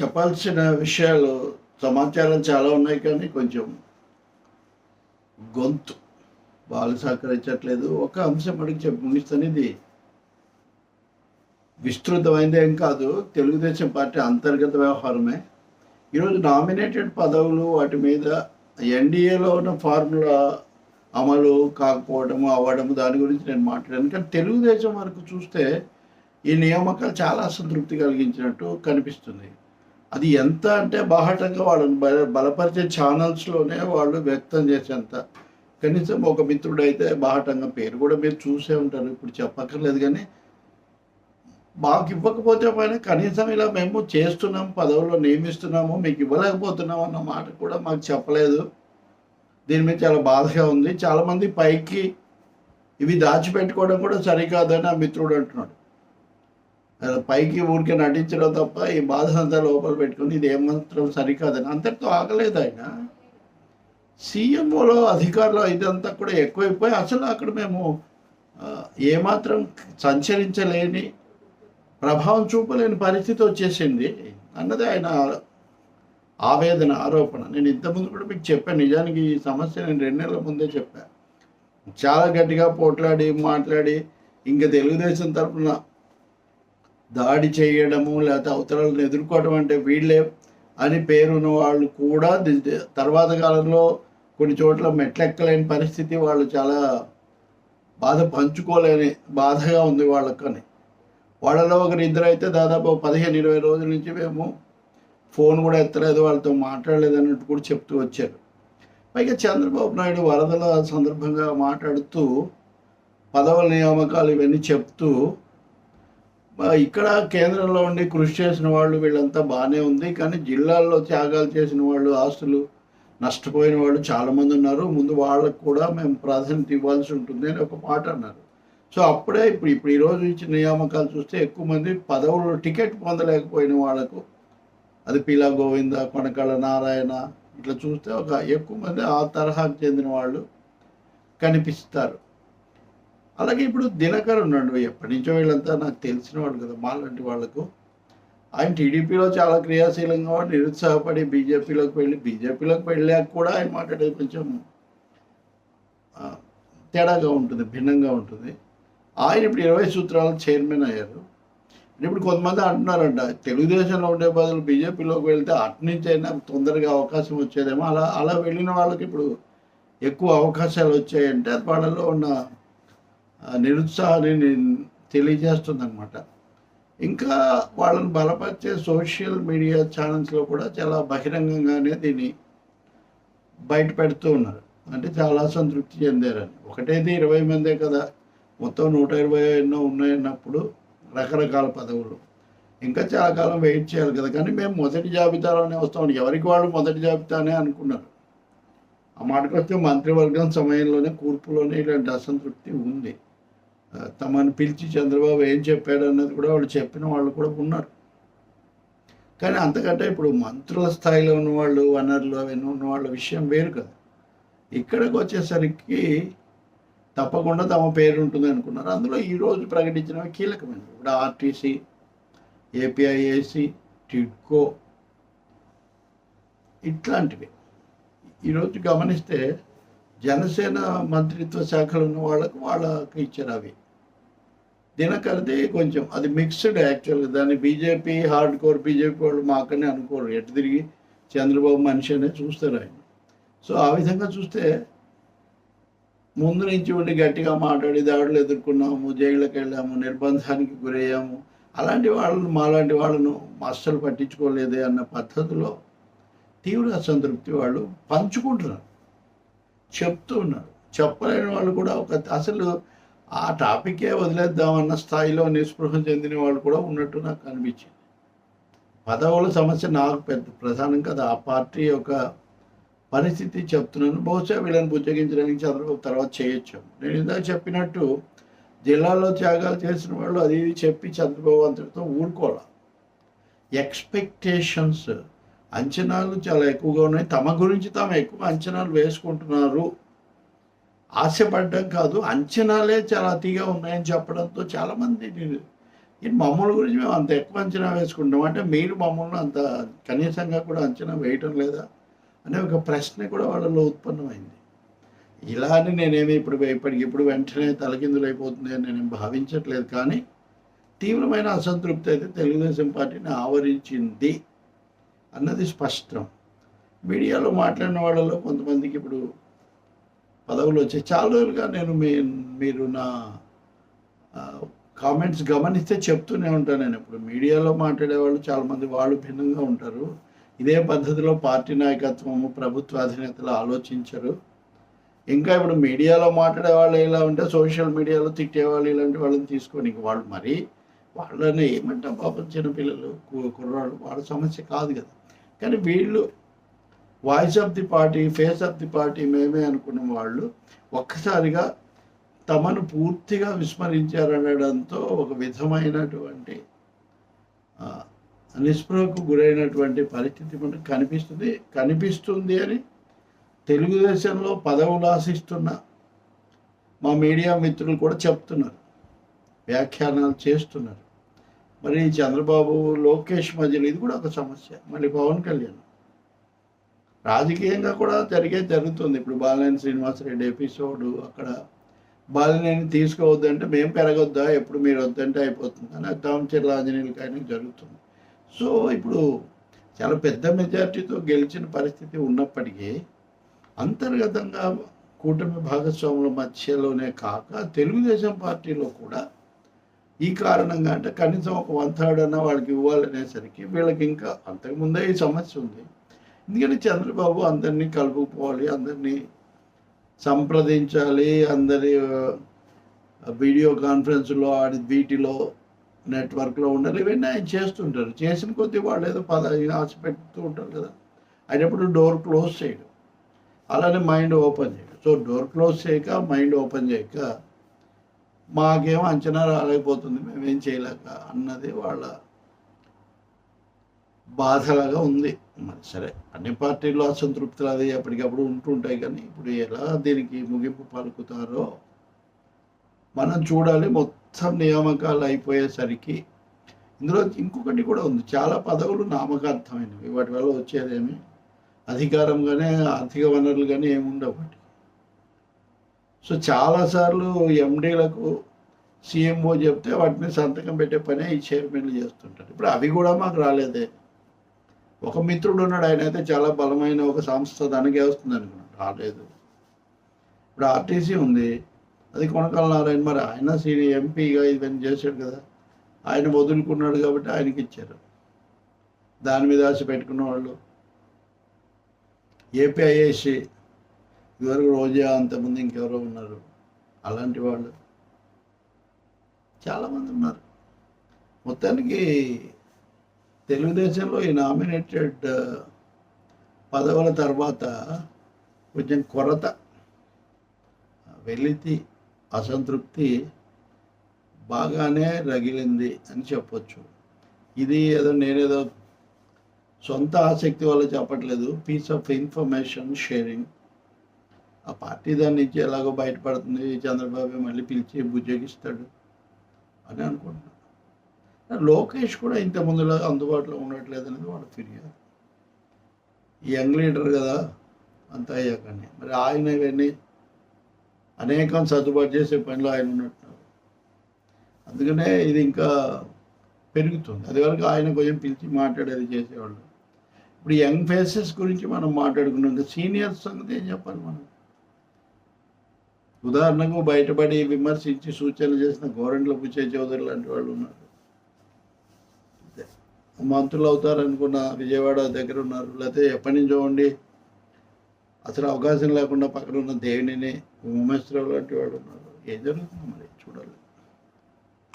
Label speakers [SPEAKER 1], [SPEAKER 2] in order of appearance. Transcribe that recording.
[SPEAKER 1] చెప్పాల్సిన విషయాలు సమాచారం చాలా ఉన్నాయి కానీ కొంచెం గొంతు వాళ్ళు సహకరించట్లేదు. ఒక అంశం అడిగి చెప్పి ముగిస్తాను ఇది విస్తృతమైంది ఏం కాదు. తెలుగుదేశం పార్టీ అంతర్గత వ్యవహారమే. ఈరోజు నామినేటెడ్ పదవులు వాటి మీద ఎన్డీఏలో ఉన్న ఫార్ములా అమలు కాకపోవడము అవ్వడము దాని గురించి నేను మాట్లాడాను. కానీ తెలుగుదేశం వరకు చూస్తే ఈ నియామకాలు చాలా అసంతృప్తి కలిగించినట్టు కనిపిస్తుంది. అది ఎంత అంటే బాహటంగా వాళ్ళని బల బలపరిచే ఛానల్స్లోనే వాళ్ళు వ్యక్తం చేసేంత. కనీసం ఒక మిత్రుడు అయితే బాహటంగా పేరు కూడా మీరు చూసే ఉంటారు ఇప్పుడు చెప్పక్కర్లేదు కానీ మాకు ఇవ్వకపోతే పైన కనీసం ఇలా మేము చేస్తున్నాం పదవుల్లో నియమిస్తున్నాము మీకు ఇవ్వలేకపోతున్నాం అన్న మాట కూడా మాకు చెప్పలేదు. దీని మీద చాలా బాధగా ఉంది. చాలామంది పైకి ఇవి దాచిపెట్టుకోవడం కూడా సరికాదని ఆ మిత్రుడు అంటున్నాడు. పైకి ఊరికే నటించడం తప్ప ఈ బాధ అంతా లోపల పెట్టుకుని ఇది ఏమాత్రం సరికాదని. అంతటితో ఆగలేదు ఆయన. సీఎంఓలో అధికారులు ఇదంతా కూడా ఎక్కువైపోయి అసలు అక్కడ మేము ఏమాత్రం సంచరించలేని ప్రభావం చూపలేని పరిస్థితి వచ్చేసింది అన్నది ఆయన ఆవేదన ఆరోపణ. నేను ఇంతకుముందు కూడా మీకు చెప్పాను. నిజానికి ఈ సమస్య నేను రెండు నెలల ముందే చెప్పాను చాలా గట్టిగా పోట్లాడి మాట్లాడి ఇంకా తెలుగుదేశం తరఫున దాడి చేయడము లేకపోతే అవతరాలను ఎదుర్కోవడం అంటే వీళ్ళే అని పేరున్న వాళ్ళు కూడా తర్వాత కాలంలో కొన్ని చోట్ల మెట్లెక్కలేని పరిస్థితి వాళ్ళు చాలా బాధ పంచుకోలేని బాధగా ఉంది వాళ్ళకని. వాళ్ళలో ఒకరు ఇద్దరు అయితే దాదాపు పదిహేను ఇరవై రోజుల నుంచి మేము ఫోన్ కూడా ఎత్తలేదు వాళ్ళతో మాట్లాడలేదు అన్నట్టు కూడా చెప్తూ వచ్చారు. పైగా చంద్రబాబు నాయుడు వరదల సందర్భంగా మాట్లాడుతూ పదవుల నియామకాలు ఇవన్నీ చెప్తూ ఇక్కడ కేంద్రంలో ఉండి కృషి చేసిన వాళ్ళు వీళ్ళంతా బాగానే ఉంది. కానీ జిల్లాల్లో త్యాగాలు చేసిన వాళ్ళు ఆస్తులు నష్టపోయిన వాళ్ళు చాలామంది ఉన్నారు. ముందు వాళ్ళకు కూడా మేము ప్రాధాన్యత ఇవ్వాల్సి ఉంటుంది అని ఒక మాట అన్నారు. సో అప్పుడే ఇప్పుడు ఇప్పుడు ఈరోజు ఇచ్చిన నియామకాలు చూస్తే ఎక్కువ మంది పదవులు టికెట్ పొందలేకపోయిన వాళ్ళకు అది పీలా గోవింద కొనకళ్ళ నారాయణ ఇట్లా చూస్తే ఒక ఎక్కువ మంది ఆ తరహాకు చెందిన వాళ్ళు కనిపిస్తారు. అలాగే ఇప్పుడు దినకర్ ఉన్నాడు. ఎప్పటి నుంచో వీళ్ళంతా నాకు తెలిసిన వాడు కదా మాలాంటి వాళ్ళకు. ఆయన టీడీపీలో చాలా క్రియాశీలంగా నిరుత్సాహపడి బీజేపీలోకి వెళ్ళి బీజేపీలోకి వెళ్ళాక కూడా ఆయన మాట్లాడేది కొంచెం తేడాగా ఉంటుంది భిన్నంగా ఉంటుంది. ఆయన ఇప్పుడు ఇరవై సూత్రాల చైర్మన్ అయ్యారు. ఇప్పుడు కొంతమంది అంటున్నారంట తెలుగుదేశంలో ఉండే బదులు బీజేపీలోకి వెళ్తే అటు నుంచి అయినా తొందరగా అవకాశం వచ్చేదేమో. అలా అలా వెళ్ళిన వాళ్ళకి ఇప్పుడు ఎక్కువ అవకాశాలు వచ్చాయంటే వాళ్ళలో ఉన్న నిరుత్సాహాన్ని నేను తెలియజేస్తుంది అనమాట ఇంకా వాళ్ళని బలపరిచే సోషల్ మీడియా ఛానల్స్లో కూడా చాలా బహిరంగంగానే దీన్ని బయట పెడుతూ ఉన్నారు. అంటే చాలా సంతృప్తి చెందారని. ఒకటేది ఇరవై మందే కదా. మొత్తం నూట ఇరవై ఎన్నో ఉన్నాయన్నప్పుడు రకరకాల పదవులు. ఇంకా చాలా కాలం వెయిట్ చేయాలి కదా. కానీ మేము మొదటి జాబితాలోనే వస్తాం. ఎవరికి వాళ్ళు మొదటి జాబితానే అనుకున్నారు. ఆ మాటకు వస్తే మంత్రివర్గం సమయంలోనే కూర్పులోనే ఇలాంటి అసంతృప్తి ఉంది. తమను పిలిచి చంద్రబాబు ఏం చెప్పాడు అన్నది కూడా వాళ్ళు చెప్పిన వాళ్ళు కూడా ఉన్నారు. కానీ అంతకంటే ఇప్పుడు మంత్రుల స్థాయిలో ఉన్న వాళ్ళు వనరులు అవన్నీ ఉన్న వాళ్ళ విషయం వేరు కదా. ఇక్కడికి వచ్చేసరికి తప్పకుండా తమ పేరు ఉంటుంది అనుకున్నారు. అందులో ఈరోజు ప్రకటించినవి కీలకమైనవి. ఇప్పుడు ఆర్టీసీ ఏపీఐఏసి టిడ్కో ఇట్లాంటివి. ఈరోజు గమనిస్తే జనసేన మంత్రిత్వ శాఖలు ఉన్న వాళ్ళకు వాళ్ళకి ఇచ్చారు అవి. దినకరది కొంచెం అది మిక్స్డ్ యాక్చువల్గా దాన్ని బీజేపీ హార్డ్ కోర్ బీజేపీ వాళ్ళు మాకనే అనుకోరు. ఎటు తిరిగి చంద్రబాబు మనిషి అనే చూస్తారు ఆయన. సో ఆ విధంగా చూస్తే ముందు నుంచి ఉండి గట్టిగా మాట్లాడి దాడులు ఎదుర్కొన్నాము జైళ్ళకి వెళ్ళాము నిర్బంధానికి గురయ్యాము. అలాంటి వాళ్ళను మాలాంటి వాళ్ళను అస్సలు పట్టించుకోలేదే అన్న పద్ధతిలో తీవ్ర అసంతృప్తి వాళ్ళు పంచుకుంటున్నారు. చెప్తూ ఉన్నారు. చెప్పలేని వాళ్ళు కూడా ఒక అసలు ఆ టాపికే వదిలేద్దామన్న స్థాయిలో నిస్పృహం చెందిన వాళ్ళు కూడా ఉన్నట్టు నాకు అనిపించింది. పదవుల సమస్య నాకు పెద్ద ప్రధానం కదా. ఆ పార్టీ యొక్క పరిస్థితి చెప్తున్నాను. బహుశా వీళ్ళని బుజ్జగించడానికి చంద్రబాబు తర్వాత చేయొచ్చు. నేను ఇందాక చెప్పినట్టు జిల్లాలో త్యాగాలు చేసిన వాళ్ళు అది ఇది చెప్పి చంద్రబాబు అంతటితో ఊరుకోవాలి? ఎక్స్పెక్టేషన్స్ అంచనాలు చాలా ఎక్కువగా ఉన్నాయి. తమ గురించి తాము ఎక్కువ అంచనాలు వేసుకుంటున్నారు. ఆశపడ్డం కాదు అంచనాలే చాలా అతిగా ఉన్నాయని చెప్పడంతో చాలామంది ఇది మమ్మల్ని గురించి మేము అంత ఎక్కువ అంచనా వేసుకుంటాం. అంటే మీరు మమ్మల్ని అంత కనీసంగా కూడా అంచనా వేయటం లేదా అనే ఒక ప్రశ్న కూడా వాళ్ళలో ఉత్పన్నమైంది. ఇలా అని నేనేమి ఇప్పుడు ఇప్పటికి ఇప్పుడు వెంటనే తలకిందులు అయిపోతుంది అని నేను భావించట్లేదు. కానీ తీవ్రమైన అసంతృప్తి అయితే తెలుగుదేశం పార్టీని ఆవరించింది అన్నది స్పష్టం. మీడియాలో మాట్లాడిన వాళ్ళలో కొంతమందికి ఇప్పుడు పదవులు వచ్చాయి చాలా రోజులుగా నేను మీ మీరు నా కామెంట్స్ గమనిస్తే చెప్తూనే ఉంటాను నేను. ఇప్పుడు మీడియాలో మాట్లాడే వాళ్ళు చాలామంది వాళ్ళు భిన్నంగా ఉంటారు. ఇదే పద్ధతిలో పార్టీ నాయకత్వము ప్రభుత్వ అధినేతలు ఆలోచించరు. ఇంకా ఇప్పుడు మీడియాలో మాట్లాడే వాళ్ళు ఎలా ఉంటే సోషల్ మీడియాలో తిట్టేవాళ్ళు ఇలాంటి వాళ్ళని తీసుకొని వాళ్ళు మరి వాళ్ళని ఏమంటాం పాపం చిన్నపిల్లలు కుర్రాళ్ళు వాళ్ళ సమస్య కాదు కదా. కానీ వీళ్ళు voice of the party face of the party మేమే అనుకున్న వాళ్ళు ఒక్కసారిగా తమను పూర్తిగా విస్మరించారనడంతో ఒక విధమైనటువంటి నిస్పృహకు గురైనటువంటి పరిస్థితి మనకు కనిపిస్తుంది కనిపిస్తుంది అని తెలుగుదేశంలో పదవులు ఆశిస్తున్న మా మీడియా మిత్రులు కూడా చెప్తున్నారు వ్యాఖ్యానాలు చేస్తున్నారు. మరి చంద్రబాబు లోకేష్ మధ్యలో ఇది కూడా ఒక సమస్య మళ్ళీ పవన్ కళ్యాణ్. రాజకీయంగా కూడా జరిగే జరుగుతుంది. ఇప్పుడు బాలినేని శ్రీనివాసరెడ్డి ఎపిసోడ్ అక్కడ బాలినేని తీసుకోవద్దంటే మేము పెరగొద్దా? ఎప్పుడు మీరు వద్దంటే అయిపోతుంది అని దామచర్ల ఆంజనేయులకి ఆయనకు జరుగుతుంది. సో ఇప్పుడు చాలా పెద్ద మెజార్టీతో గెలిచిన పరిస్థితి ఉన్నప్పటికీ అంతర్గతంగా కూటమి భాగస్వాముల మధ్యలోనే కాక తెలుగుదేశం పార్టీలో కూడా ఈ కారణంగా అంటే కనీసం ఒక వన్ థర్డ్ అన్న వాళ్ళకి ఇవ్వాలనేసరికి వీళ్ళకి ఇంకా అంతకుముందే ఈ సమస్య ఉంది. ఎందుకంటే చంద్రబాబు అందరినీ కలుపుకోవాలి అందరినీ సంప్రదించాలి అందరి వీడియో కాన్ఫరెన్స్లో ఆడి వీటిలో నెట్వర్క్లో ఉండాలి ఇవన్నీ ఆయన చేస్తుంటారు. చేసిన కొద్దీ వాళ్ళు ఏదో పద ఆశ పెడుతూ ఉంటారు కదా. అయినప్పుడు డోర్ క్లోజ్ చేయడం. అలానే మైండ్ ఓపెన్ చేయడం. సో డోర్ క్లోజ్ చేయక మైండ్ ఓపెన్ చేయక మాకేం అంచనా రాలేకపోతుంది మేమేం చేయలేక అన్నది వాళ్ళ బాధలాగా ఉంది. మరి సరే అన్ని పార్టీల్లో అసంతృప్తులు అది ఎప్పటికప్పుడు ఉంటుంటాయి కానీ ఇప్పుడు ఎలా దీనికి ముగింపు పలుకుతారో మనం చూడాలి. మొత్తం నియామకాలు అయిపోయేసరికి ఇందులో ఇంకొకటి కూడా ఉంది. చాలా పదవులు నామకార్థమైనవి. వాటి వల్ల వచ్చేదేమి? అధికారం కానీ ఆర్థిక వనరులు కానీ ఏమి ఉండవు వాటికి. సో చాలాసార్లు ఎండీలకు సీఎంఓ చెప్తే వాటిని సంతకం పెట్టే పనే ఈ చైర్మన్లు చేస్తుంటారు. ఇప్పుడు అవి కూడా మాకు రాలేదే. ఒక మిత్రుడు ఉన్నాడు ఆయన అయితే చాలా బలమైన ఒక సంస్థ దానికే వస్తుంది అనుకున్నాడు. రాలేదు. ఇప్పుడు ఆర్టీసీ ఉంది. అది కొనకాల నారాయణ మరి ఆయన సీని ఎంపీగా ఇవన్నీ చేశాడు కదా. ఆయన వదులుకున్నాడు కాబట్టి ఆయనకి ఇచ్చారు. దాని మీద ఆశ పెట్టుకున్న వాళ్ళు ఏపీఐఏసి ఇదివరకు రోజా అంతమంది ఇంకెవరో ఉన్నారు. అలాంటి వాళ్ళు. చాలామంది ఉన్నారు. మొత్తానికి తెలుగుదేశంలో ఈ నామినేటెడ్ పదవుల తర్వాత కొంచెం కొరత వెలితి అసంతృప్తి బాగానే రగిలింది అని చెప్పొచ్చు. ఇది ఏదో నేనేదో సొంత ఆసక్తి వల్ల చెప్పట్లేదు. పీస్ ఆఫ్ ఇన్ఫర్మేషన్ షేరింగ్ ఆ పార్టీ దాని నుంచి ఎలాగో బయటపడుతుంది. చంద్రబాబు మళ్ళీ పిలిచి బుజ్జగిస్తాడు అని అనుకుంటున్నాను. లోకేష్ కూడా ఇంత ముందులా అందుబాటులో ఉండట్లేదు అనేది వాళ్ళ ఫిర్యాదు. యంగ్ లీడర్ కదా అంత అయ్యాకని. మరి ఆయన ఇవన్నీ అనేకం సర్దుబాటు చేసే పనిలో ఆయన ఉన్నట్టున్నారు. అందుకనే ఇది ఇంకా పెరుగుతుంది. అది వరకు ఆయన కొంచెం పిలిచి మాట్లాడేది చేసేవాళ్ళు. ఇప్పుడు యంగ్ ఫేసెస్ గురించి మనం మాట్లాడుకున్నాం. ఇంకా సీనియర్స్ సంగతి ఏం చెప్పాలి మనం? ఉదాహరణకు బయటపడి విమర్శించి సూచనలు చేసిన గోరంట్ల పుచ్చే చౌదరి లాంటి వాళ్ళు ఉన్నారు. మంత్రులు అవుతారు అనుకున్న విజయవాడ దగ్గర ఉన్నారు. లేకపోతే ఎప్పటి నుంచో ఉండి అసలు అవకాశం లేకుండా పక్కన ఉన్న దేవిని ఉమేశ్వరరావు లాంటి వాళ్ళు ఉన్నారు. ఏం మరి చూడాలి.